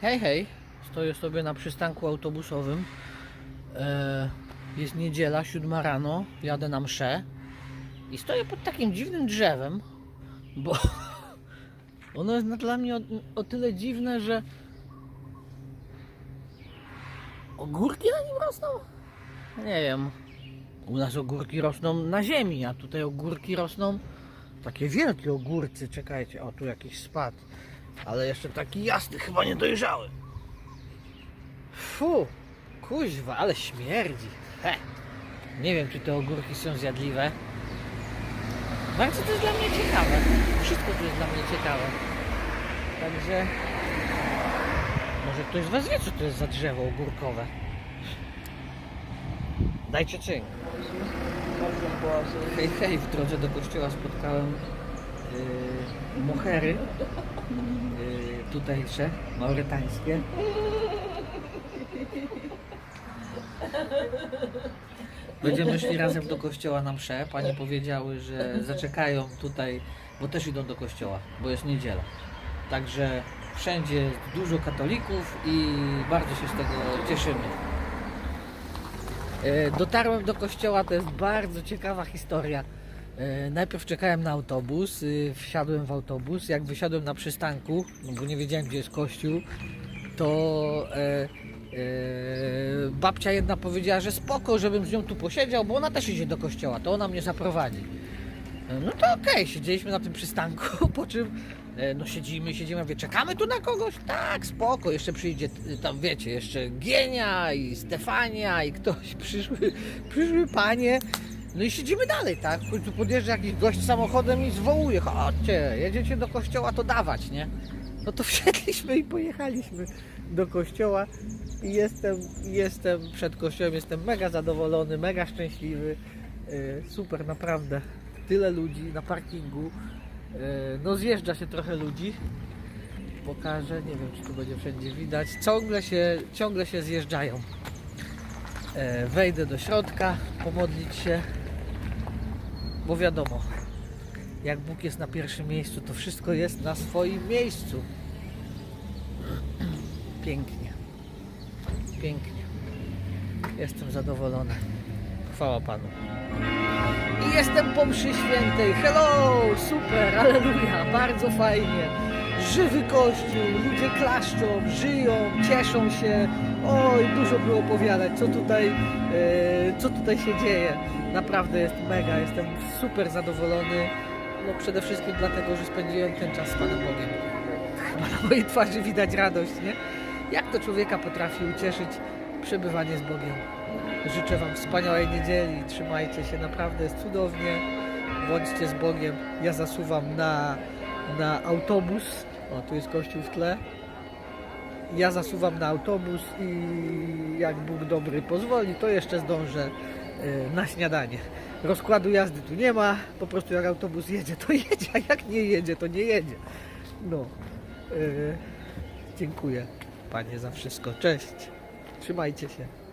Hej, hej. Stoję sobie na przystanku autobusowym. E, jest niedziela, siódma rano. Jadę na mszę. I stoję pod takim dziwnym drzewem, bo ono jest dla mnie o, o tyle dziwne, że ogórki na nim rosną? Nie wiem. U nas ogórki rosną na ziemi, a tutaj ogórki rosną takie wielkie ogórcy. Czekajcie, o tu jakiś spadł. Ale jeszcze taki jasny, chyba nie dojrzały. Fu, kuźwa, ale śmierdzi. He. Nie wiem, czy te ogórki są zjadliwe. Bardzo to jest dla mnie ciekawe. Wszystko to jest dla mnie ciekawe. Także może ktoś z Was wie, co to jest za drzewo ogórkowe. Dajcie czyń. Hej, hej, w drodze do kościoła spotkałem mohery yy, tutejsze, maurytańskie. Będziemy szli razem do kościoła na mszę. Panie powiedziały, że zaczekają tutaj, bo też idą do kościoła, bo jest niedziela. Także wszędzie jest dużo katolików i bardzo się z tego cieszymy. E, Dotarłem do kościoła, to jest bardzo ciekawa historia. E, Najpierw czekałem na autobus, y, wsiadłem w autobus. Jak wysiadłem na przystanku, no bo nie wiedziałem gdzie jest kościół, to e, e, babcia jedna powiedziała, że spoko, żebym z nią tu posiedział, bo ona też idzie do kościoła, to ona mnie zaprowadzi. No to okej, siedzieliśmy na tym przystanku, po czym no siedzimy, siedzimy, mówię, czekamy tu na kogoś? Tak, spoko, jeszcze przyjdzie, tam wiecie, jeszcze Gienia i Stefania i ktoś, przyszły, przyszły panie, no i siedzimy dalej, tak? W końcu podjeżdża jakiś gość samochodem i zwołuje, chodźcie, jedziecie do kościoła, to dawać, nie? No to wsiedliśmy i pojechaliśmy do kościoła i jestem, jestem przed kościołem, jestem mega zadowolony, mega szczęśliwy, Yy, super, naprawdę. Tyle ludzi na parkingu. Yy, No zjeżdża się trochę ludzi. Pokażę, nie wiem czy tu będzie wszędzie widać. Ciągle się, ciągle się zjeżdżają. Yy, Wejdę do środka, pomodlić się, bo wiadomo, jak Bóg jest na pierwszym miejscu, to wszystko jest na swoim miejscu. Pięknie. Pięknie. Jestem zadowolony. Chwała Panu. I jestem po mszy świętej. Hello! Super, aleluja, bardzo fajnie. Żywy kościół, ludzie klaszczą, żyją, cieszą się. Oj, dużo było opowiadać, co tutaj, e, co tutaj się dzieje. Naprawdę jest mega, jestem super zadowolony. No przede wszystkim dlatego, że spędziłem ten czas z Panem Bogiem. Chyba na mojej twarzy widać radość, nie? Jak to człowieka potrafi ucieszyć przebywanie z Bogiem. Życzę Wam wspaniałej niedzieli. Trzymajcie się, naprawdę jest cudownie. Bądźcie z Bogiem. Ja zasuwam na, na autobus. O, tu jest kościół w tle. Ja zasuwam na autobus i jak Bóg dobry pozwoli, to jeszcze zdążę e, na śniadanie. Rozkładu jazdy tu nie ma, po prostu jak autobus jedzie, to jedzie, a jak nie jedzie, to nie jedzie. No, e, dziękuję Panie za wszystko. Cześć, trzymajcie się.